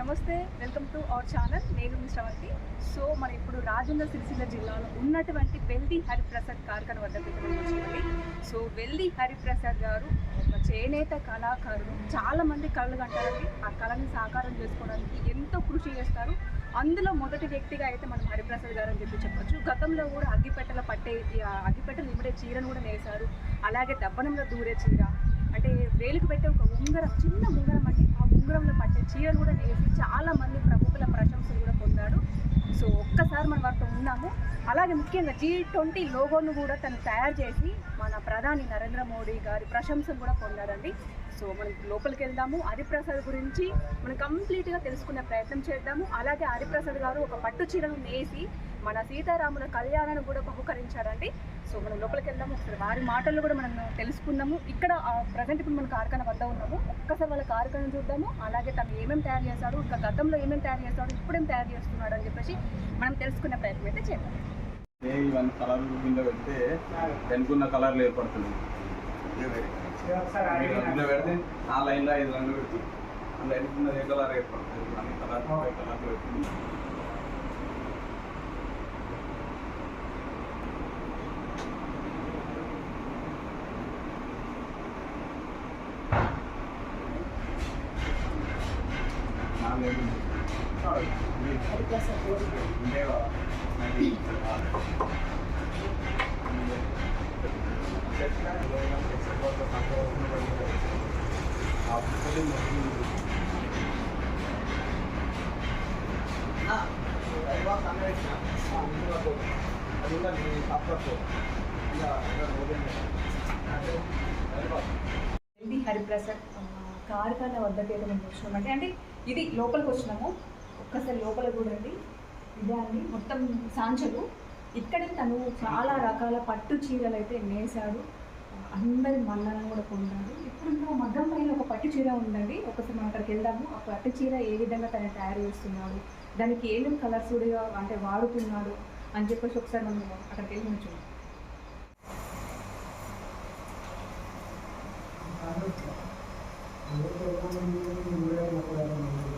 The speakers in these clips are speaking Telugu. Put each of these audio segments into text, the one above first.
నమస్తే వెల్కమ్ టు అవర్ ఛానల్. నేను మీ సో మనం ఇప్పుడు రాజన్న సిరిసిల్ల జిల్లాలో ఉన్నటువంటి వెల్లి హరిప్రసాద్ కార్ఖాన వద్ద వచ్చింది సో వెల్లి హరిప్రసాద్ గారు ఒక చేనేత కళాకారుడు. చాలామంది కళలు కంటారండి. ఆ కళని సాకారం చేసుకోవడానికి ఎంతో కృషి చేస్తారు. అందులో మొదటి వ్యక్తిగా అయితే మనం హరిప్రసాద్ గారు అని చెప్పి చెప్పొచ్చు. గతంలో కూడా అగ్గిపెట్టెల పట్టే ఈ అగ్గిపెట్టెలు ఇమిడే చీరను కూడా నేసారు అలాగే దబ్బనంలో దూరే చీర. అంటే వేలుకు పెట్టే ఒక ఉంగరం చిన్న ఉంగరం అంటే ఆ పట్టే చీరలు కూడా నేసి చాలా మంది ప్రముఖుల ప్రశంసలు కూడా పొందాడు సో ఒక్కసారి మనం వారితో ఉన్నాము అలాగే ముఖ్యంగా జీ ట్వంటీ లోగోను కూడా తను తయారు చేసి మన ప్రధాని నరేంద్ర మోడీ గారి ప్రశంసలు కూడా పొందారండి. సో మనం లోపలికి వెళ్దాము. హరిప్రసాద్ గురించి మనం కంప్లీట్గా తెలుసుకునే ప్రయత్నం చేద్దాము. అలాగే హరిప్రసాద్ గారు ఒక పట్టు చీరను నేసి మన సీతారాముల కళ్యాణాన్ని కూడా బహుకరించారండి. సో మనం లోపలికి వెళ్దాము. ఒకసారి వారి మాటల్లో కూడా మనం తెలుసుకుందాము ఇక్కడ ప్రజెంట్ ఇప్పుడు మన కార్ఖాన వద్ద ఉన్నాము. ఒక్కసారి వాళ్ళ కార్ఖాన చూద్దాము. అలాగే తను ఏమేమి తయారు చేశాడు ఇంకా గతంలో ఏమేమి తయారు చేస్తాడు ఇప్పుడేం తయారు చేస్తున్నాడు అని చెప్పేసి మనం తెలుసుకునే ప్రయత్నం అయితే చేద్దాం. ఏ ఇవన్నీ కలర్లు కింద పెడితే వెనుకున్న కలర్లు ఏర్పడుతుంది. పెడితే ఆ లైన్లో ఐదు రంగులు పెట్టి ఆ లైన్ కింద ఏ కలర్ ఏర్పడుతుంది? అన్ని కలర్ కలర్లు పెట్టి హరిప్రసాద్? ఆ, వద్దకి అయితే మేము వచ్చినామంటే అంటే ఇది లోపలికి వచ్చినాము. ఒక్కసారి లోపల చూడండి ఇదే అండి. మొత్తం సాంచలు. ఇక్కడే తను చాలా రకాల పట్టు చీరలు అయితే నేసాడు అందరి మన్నలను కూడా కొన్నాడు ఇప్పుడు ఇంకో మగ్గం పైన ఒక పట్టు చీర ఉందండి. ఒకసారి మనం అక్కడికి వెళ్దాము. ఆ పట్టు చీర ఏ విధంగా తను తయారు చేస్తున్నాడు? దానికి ఏమేమి కలర్స్ కూడా అంటే వాడుతున్నాడు అని చెప్పేసి ఒకసారి మనం అక్కడికి వెళ్ళి మనం చూద్దాం. ఇవ్వండి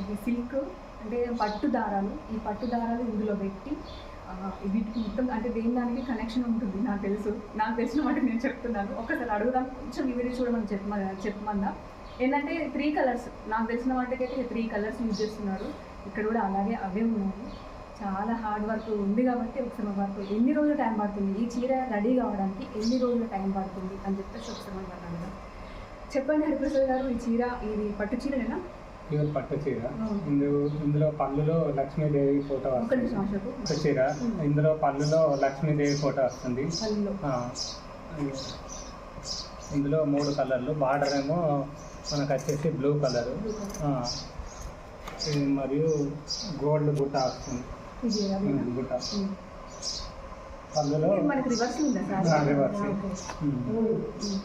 ఇది సిల్క్ అంటే పట్టు దారాలు ఈ పట్టు దారాలు ఇందులో పెట్టి వీటికి మొత్తం అంటే దేని దానికి కనెక్షన్ ఉంటుంది? నాకు తెలుసు. నాకు తెలిసిన మాట నేను చెప్తున్నాను. ఒకసారి అడుగుదాం. కొంచెం వివరి చూడమని చెప్పమ చెప్పమన్నా. ఏంటంటే త్రీ కలర్స్ నాకు తెలిసిన వాటికైతే త్రీ కలర్స్ యూజ్ చేస్తున్నారు. ఇక్కడ కూడా అలాగే అవే ఉన్నాయి. చాలా హార్డ్ వర్క్ ఉంది కాబట్టి ఒకసారి వర్క్ ఎన్ని రోజులు టైం పడుతుంది? ఈ చీర రెడీ కావడానికి ఎన్ని రోజులు టైం పడుతుంది? అని చెప్పేసి ఒకసారి మనం అడగదాం. చెప్పండి హరిప్రసాద్ గారు ఈ చీర ఇది పట్టు చీరనేనా? ప్యూర్ పట్టు చీర. ఇందు ఇందులో పళ్ళులో లక్ష్మీదేవి ఫోటో వస్తుంది. పట్టు చీర. ఇందులో పళ్ళులో లక్ష్మీదేవి ఫోటో వస్తుంది. ఇందులో మూడు కలర్లు. బార్డర్ ఏమో మనకు వచ్చేసి బ్లూ కలర్. మరియు గోల్డ్ బుట్ట వస్తుంది. బుట్ట పళ్ళులో రివర్స్ ఉందా ఆ, sir reverse. Okay. Um, um.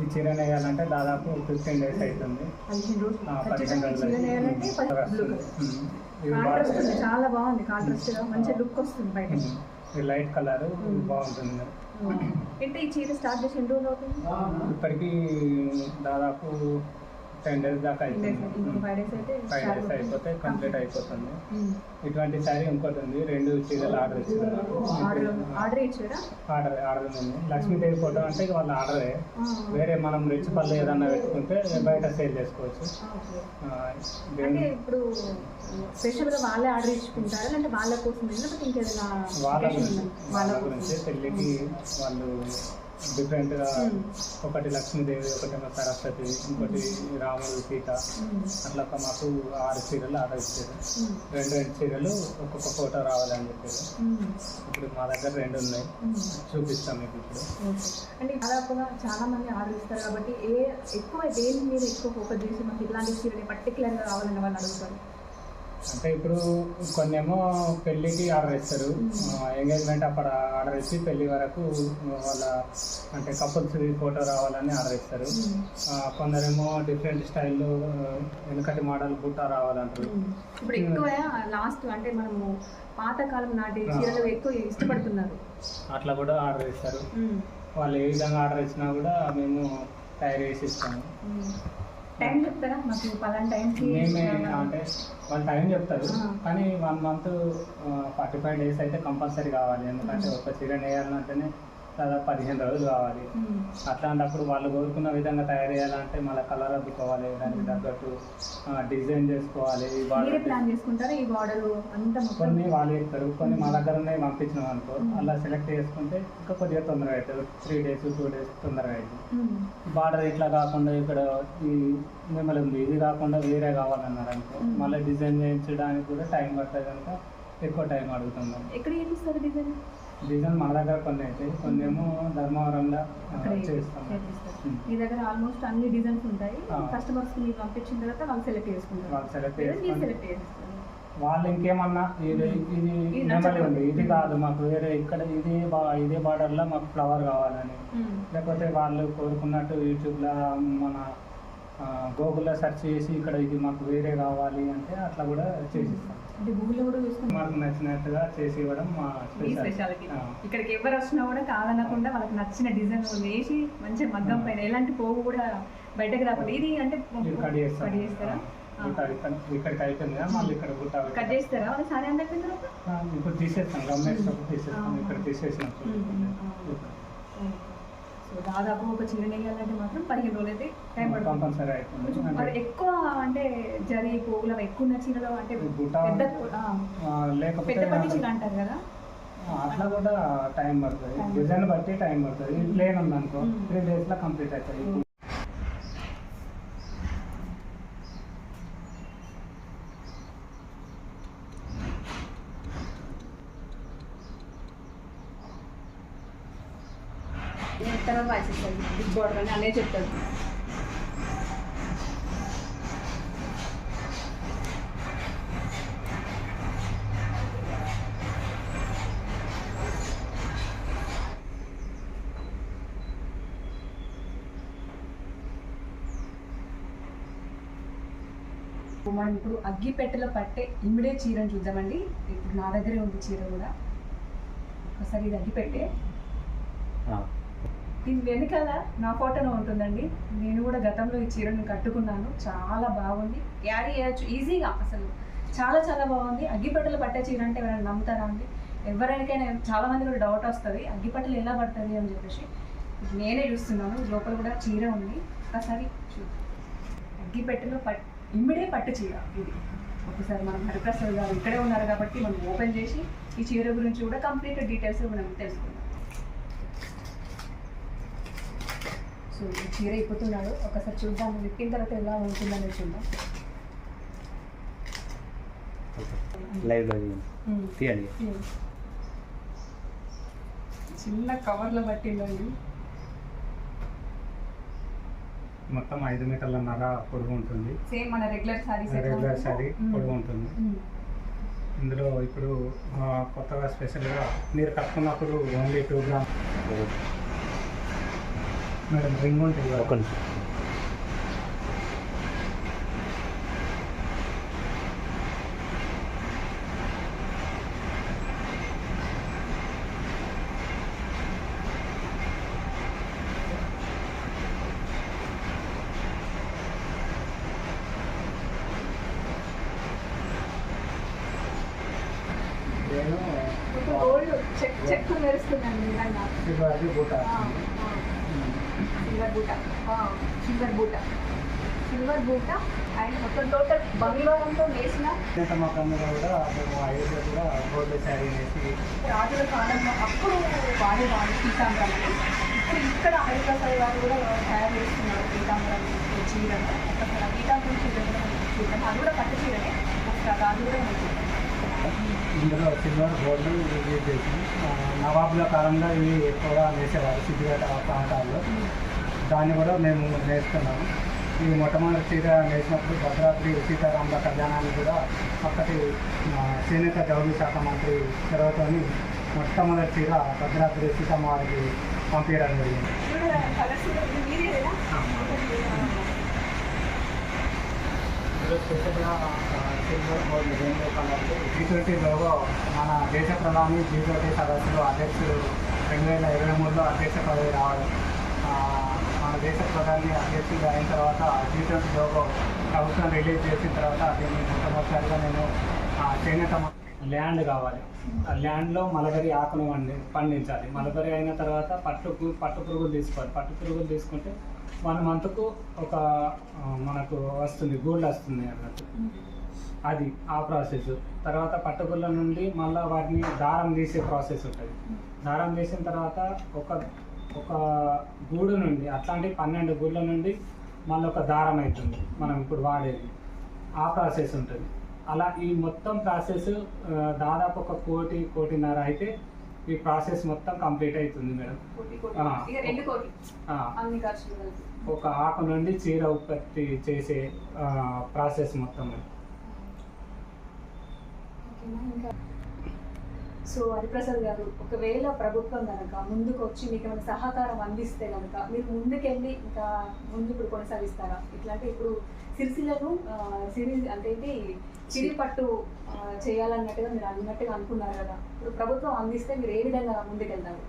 ఈ చీర వేయాలంటే దాదాపు ఫిఫ్టీన్ డేస్ అవుతుంది పదిహేను రోజులు నేయాలంటే చాలా బాగుంది కాంట్రాస్ట్ మంచి లుక్ వస్తుంది బయట ఈ లైట్ కలర్ బాగుంటుంది. అంటే ఈ చీర స్టార్ట్ చేసి ఎన్ని రోజులు అవుతుంది? ఇప్పటికి దాదాపు టెన్ డేస్ దాకా అయిపోయింది ఇంకో ఫైవ్ డేస్ start డేస్. అయిపోతే కంప్లీట్ అయిపోతుంది. ఉమ్. ఇటువంటి శారీ ఇంకోటి ఉంది. రెండు చీరలు ఆర్డర్ ఇచ్చారు. ఆర్డర్ ఆర్డర్ ఇచ్చారా? ఆర్డర్ ఉంది. లక్ష్మీదేవి ఫోటో అంటే వాళ్ళ ఆర్డరే వేరే మనం రిచ్ పళ్ళు ఏదన్నా పెట్టుకుంటే బయట సేల్ చేసుకోవచ్చు. ఓకే. ఆ, అంటే దేని- ఇప్పుడు స్పెషల్గా వాళ్ళే ఆర్డర్ ఇచ్చుకుంటారా? లేదంటే వాళ్ళ కోసం వాళ్ళ గురించి. పెళ్ళికి వాళ్ళు డిఫరెంట్గా మ్మ్. ఒకటి లక్ష్మీదేవి ఒకటేమో సరస్వతి ఇంకోటి రాముడు సీత మ్మ్. అట్లా ఒక మాకు ఆరు చీరలు ఆర్డర్ ఇచ్చారు మ్మ్. రెండు రెండు చీరలు ఒక్కొక్క ఫోటో రావాలని చెప్పారు. ఇప్పుడు మా దగ్గర రెండు ఉన్నాయి. చూపిస్తాం మీకు ఇప్పుడు. అంటే దాదాపుగా చాలా మంది ఆర్డర్ ఇస్తారు కాబట్టి ఏ ఎక్కువ దేని మీద ఎక్కువ ఫోకస్ చేసి మాకు ఇట్లాంటి చీరని పర్టికులర్గా కావాలని వాళ్ళు అడుగుతారు అంటే ఇప్పుడు కొన్ని ఏమో పెళ్ళికి ఆర్డర్ ఇస్తారు ఎంగేజ్మెంట్ అప్పుడు ఆర్డర్ ఇచ్చి పెళ్ళి వరకు వాళ్ళ అంటే కపుల్స్ ఫోటో రావాలని ఆర్డర్ ఇస్తారు కొందరేమో డిఫరెంట్ స్టైల్లో వెనకటి మోడల్ బుట్ట రావాలంటారు. ఇప్పుడు ఎక్కువ లాస్ట్ అంటే మనము పాతకాలం నాటి చీరలు ఎక్కువ ఇష్టపడుతున్నారు. అట్లా కూడా ఆర్డర్ ఇస్తారు వాళ్ళు ఏ విధంగా ఆర్డర్ ఇచ్చినా కూడా మేము తయారు చేసి ఇస్తాము. టైం చెప్తారా? మాకు పలానా టైంకి మేమే అంటే వాళ్ళు టైం చెప్తారు. కానీ one month forty five days అయితే కంపల్సరీ కావాలి. ఎందుకంటే ఒక చీర నేయాలంటేనే దాదాపు పదిహేను రోజులు కావాలి. అట్లాంటప్పుడు వాళ్ళు కోరుకున్న విధంగా తయారు చేయాలంటే మళ్ళీ కలర్ అద్దుకోవాలి దానికి తగ్గట్టు డిజైన్ చేసుకోవాలి కొన్ని వాళ్ళు చెప్తారు కొన్ని మా దగ్గర ఉన్నాయి పంపించినాం అనుకో అలా సెలెక్ట్ చేసుకుంటే ఇంకా కొద్దిగా తొందరగా అవుతుంది త్రీ డేస్ టూ డేస్ తొందరగా అవుతుంది. బార్డర్ ఇట్లా కాకుండా ఇక్కడ ఈ మిమ్మల్ని ఉంది ఇది కాకుండా వేరే కావాలన్నారు అనుకో. మళ్ళీ డిజైన్ చేయించడానికి కూడా టైం పడుతుంది కనుక ఎక్కువ టైం అడుగుతున్నాం ఎక్కడ డిజైన్? డిజైన్ మన దగ్గర కొన్ని అయితే కొన్ని ఏమో ధర్మవరంలో ఆ, అక్కడ చేస్తాం మ్మ్. మీ దగ్గర ఆల్మోస్ట్ అన్ని డిజైన్స్ ఉంటాయి. కస్టమర్స్ మీకు పంపించిన తర్వాత వాళ్ళు సెలెక్ట్ చేసుకుంటారు. వాళ్ళు సెలెక్ట్ వాళ్ళు ఇంకేమన్నా ఇది ఇది ఇది నెమలి. ఉంది ఇది కాదు మాకు వేరే ఇక్కడ ఇదే బా ఇదే బార్డర్లో మాకు ఫ్లవర్ కావాలని. లేకపోతే వాళ్ళు కోరుకున్నట్టు యూట్యూబ్లో మన గూగుల్లో సెర్చ్ చేసి ఇక్కడ ఇది మాకు వేరే కావాలి అంటే అట్లా కూడా చేసిస్తాం. మాకు నచ్చినట్టుగా చేసి ఇవ్వడం మా స్పెషాలిటీ. ఇక్కడికి ఎవరు వచ్చినా కూడా కాదనకుండా వాళ్ళకి నచ్చిన డిజైన్ వేసి మంచిగా మగ్గం పైన ఎలాంటి పోగు కూడా బయటకు రాకుండా ఇది అంటే కట్ చేస్తాం. కట్ చేస్తారా ఇక్కడికి అయిపోయింది కదా మళ్ళీ ఇక్కడ గుట్ట కట్ చేస్తారా? వాళ్ళ సారీ ఇప్పుడు తీసేస్తాం. గమ్మేసినప్పుడు తీసేస్తాం. ఇక్కడ తీసేసినప్పుడు. సో దాదాపు ఒక చీర నెయ్యాలంటే మాత్రం పదిహేను రోజులు అయితే టైం పడుతుంది ఎక్కువ అంటే జరి పోగులు అవి ఎక్కువ ఉన్న చీరలో అంటే పెద్ద పెద్ద పట్టి చీర అంటారు కదా? అట్లా కూడా టైం పడుతుంది. డిజైన్ బట్టి టైం పడుతుంది. Mm. త్రీ డేస్లో కంప్లీట్ అవుతుంది. బార్డర్ అని అనే చెప్తాడు మనం ఇప్పుడు అగ్గిపెట్టెలో పట్టే ఇమిడే చీరను చూద్దామండి. ఇప్పుడు నా దగ్గరే ఉంది చీర కూడా. ఒకసారి ఇది అగ్గిపెట్టే దీని వెనకాల నా ఫోటోనే ఉంటుందండి. నేను కూడా గతంలో ఈ చీరను కట్టుకున్నాను. చాలా బాగుంది. క్యారీ చేయొచ్చు. ఈజీగా అసలు. చాలా చాలా బాగుంది. అగ్గిపెట్టలు పట్టే చీర అంటే ఎవరైనా నమ్ముతారా అండి? ఎవరికైనా చాలా మంది కూడా డౌట్ వస్తుంది. అగ్గిపెట్టలు ఎలా పడుతుంది అని చెప్పేసి నేనే చూస్తున్నాను. లోపల కూడా చీర ఉంది. ఒకసారి చూ అగ్గిపెట్టెలో పట్ ఇమ్మిడే పట్టు చీర ఇది. ఒకసారి మనం హరిప్రసాద్ గారు ఇక్కడే ఉన్నారు కాబట్టి మనం ఓపెన్ చేసి ఈ చీర గురించి కూడా కంప్లీట్ డీటెయిల్స్ మనం తెలుసుకుందాం. సో చీర ఇప్పుతున్నాడు ఒకసారి చూద్దాం విప్పిన తర్వాత ఎలా ఉంటుందని చూద్దాం. లైవ్లో. తీయండి. చిన్న కవర్లో పట్టిందండి మొత్తం ఐదు మీటర్ల నర పొడుగు ఉంటుంది. సేమ్ మన రెగ్యులర్ సారీస్ రెగ్యులర్ శారీ పొడుగు ఉంటుంది. ఇందులో ఇప్పుడు కొత్తగా స్పెషల్గా మీరు కట్టుకున్నప్పుడు only two gram madam ring ఉంటుంది. ఒక నిమిషం. నేను గోల్డ్ చెక్ చెక్ మెరుస్తుందండి నిజంగా. సిల్వర్ బూట సిల్వర్ బూట సిల్వర్ బూట అండ్ మొత్తం టోటల్ బంగారంతో వేసిన రాజుల కాలంలో అప్పుడు వాడే వాళ్ళు పీతాంబరం ఇప్పుడు ఇక్కడ హరిప్రసాద్ గారు కూడా తయారు చేస్తున్నారు పీతాంబరం చీరను ఒకసారి పీతాంబరం చీర చూద్దాం అది కూడా పట్టు చీరనే. ఒకసారి అది కూడా ఇందులో సిల్వర్ గోల్డ్ యూజ్ చేసి నవాబుల కాలంలో ఇవి ఎక్కువగా వేసేవారు సిద్దిపేట ప్రాంతాల్లో. దాన్ని కూడా మేము నేస్తున్నాము ఈ మొట్టమొదటి చీర నేసినప్పుడు భద్రాద్రి సీతారాముల కళ్యాణాన్ని కూడా అప్పటి చేనేత జౌళి శాఖ మంత్రి చొరవతోని మొట్టమొదటి చీర భద్రాద్రి సీతమ్మవారికి పంపించడం జరిగింది. జీ ట్వంటీ లోగో మన దేశ ప్రధాని జీ ట్వంటీ సదస్సులో అధ్యక్షుడు రెండు వేల ఇరవై మూడులో అధ్యక్ష పదవి రావడం. మన దేశ ప్రధాని అభ్యర్థిగా అయిన తర్వాత జీ ట్వంటీ లోగో ప్రభుత్వం రిలీజ్ చేసిన తర్వాత దీన్ని మొట్టమొదటిసారిగా నేను చేనేత ల్యాండ్ కావాలి. ఆ ల్యాండ్లో మలబరి ఆకును వండి పండించాలి. మలబరి అయిన తర్వాత పట్టు పట్టు పురుగులు తీసుకోవాలి. పట్టు పురుగులు తీసుకుంటే వన్ మంత్కు ఒక మనకు వస్తుంది గోల్డ్ వస్తుంది అన్నట్టు. అది ఆ ప్రాసెస్ తర్వాత పట్టుపుల్ల నుండి మళ్ళీ వాటిని దారం తీసే ప్రాసెస్ ఉంటుంది. దారం తీసిన తర్వాత ఒక ఒక గూడు నుండి అట్లాంటి పన్నెండు గూళ్ళ నుండి మళ్ళీ ఒక దారం అవుతుంది మనం ఇప్పుడు వాడేది. ఆ ప్రాసెస్ ఉంటుంది. అలా ఈ మొత్తం ప్రాసెస్ దాదాపు ఒక కోటి కోటిన్నర అయితే ఈ ప్రాసెస్ మొత్తం కంప్లీట్ అవుతుంది మేడం. ఒక ఆకు నుండి చీర ఉత్పత్తి చేసే ప్రాసెస్ మొత్తం మేడం సో హరిప్రసాద్ గారు ఒకవేళ ప్రభుత్వం కనుక ముందుకు వచ్చి మీకు ఏమైనా సహకారం అందిస్తే కనుక మీరు ముందుకెళ్ళి ఇంకా ముందు ఇప్పుడు కొనసాగిస్తారా? ఇట్లా అంటే ఇప్పుడు సిరిసిల్లను ఆ, సిరి అంటే సిరి పట్టు చేయాలన్నట్టుగా మీరు అన్నట్టుగా అనుకున్నారు కదా. ఇప్పుడు ప్రభుత్వం అందిస్తే మీరు ఏ విధంగా ముందుకెళ్తారు?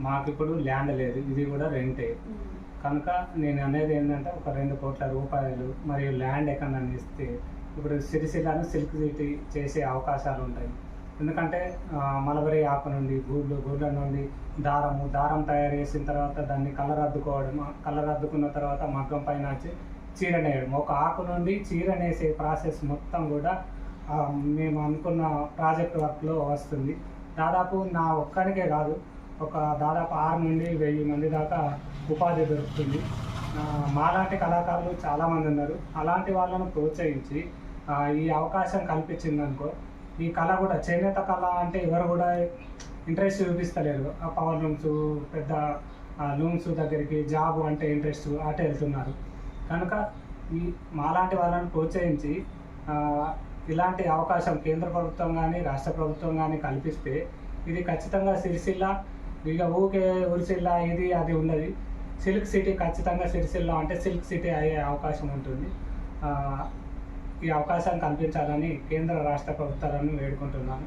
మాకు ఇప్పుడు ల్యాండ్ లేదు ఇది కూడా రెంటే. కనుక నేను అనేది ఏంటంటే ఒక రెండు కోట్ల రూపాయలు మరియు ల్యాండ్ ఎక్కడ ఇస్తే ఇప్పుడు సిరిసిల్లను సిల్క్ సిటీ చేసే అవకాశాలు ఉంటాయి ఎందుకంటే మలబరీ ఆకు నుండి గూళ్ళు గూళ్ళ నుండి దారము దారం తయారు చేసిన తర్వాత దాన్ని కలర్ అద్దుకోవడం కలర్ అద్దుకున్న తర్వాత మగ్గం పైన వచ్చి చీర నేయడం ఒక ఆకు నుండి చీర నేసే ప్రాసెస్ మొత్తం కూడా మేము అనుకున్న ప్రాజెక్ట్ వర్క్లో వస్తుంది. దాదాపు నా ఒక్కడికే కాదు ఒక దాదాపు ఆరు నుండి వెయ్యి మంది దాకా ఉపాధి దొరుకుతుంది. మాలాంటి కళాకారులు చాలామంది ఉన్నారు. అలాంటి వాళ్ళను ప్రోత్సహించి ఈ అవకాశం కల్పించిందనుకో ఈ కళ కూడా చేనేత కళ అంటే ఎవరు కూడా ఇంట్రెస్ట్ చూపిస్తలేరు. ఆ పవర్ లూమ్స్ పెద్ద లూమ్స్ దగ్గరికి జాబ్ అంటే ఇంట్రెస్ట్ అటు వెళ్తున్నారు. కనుక ఈ మాలాంటి వాళ్ళని ప్రోత్సహించి ఇలాంటి అవకాశం కేంద్ర ప్రభుత్వం కానీ రాష్ట్ర ప్రభుత్వం కానీ కల్పిస్తే ఇది ఖచ్చితంగా సిరిసిల్ల ఇక ఊకే ఉరిసిల్ల ఇది అది ఉన్నది సిల్క్ సిటీ ఖచ్చితంగా సిరిసిల్ల అంటే సిల్క్ సిటీ అయ్యే అవకాశం ఉంటుంది. ఈ అవకాశాన్ని కల్పించాలని కేంద్ర రాష్ట్ర ప్రభుత్వాలను వేడుకుంటున్నాను.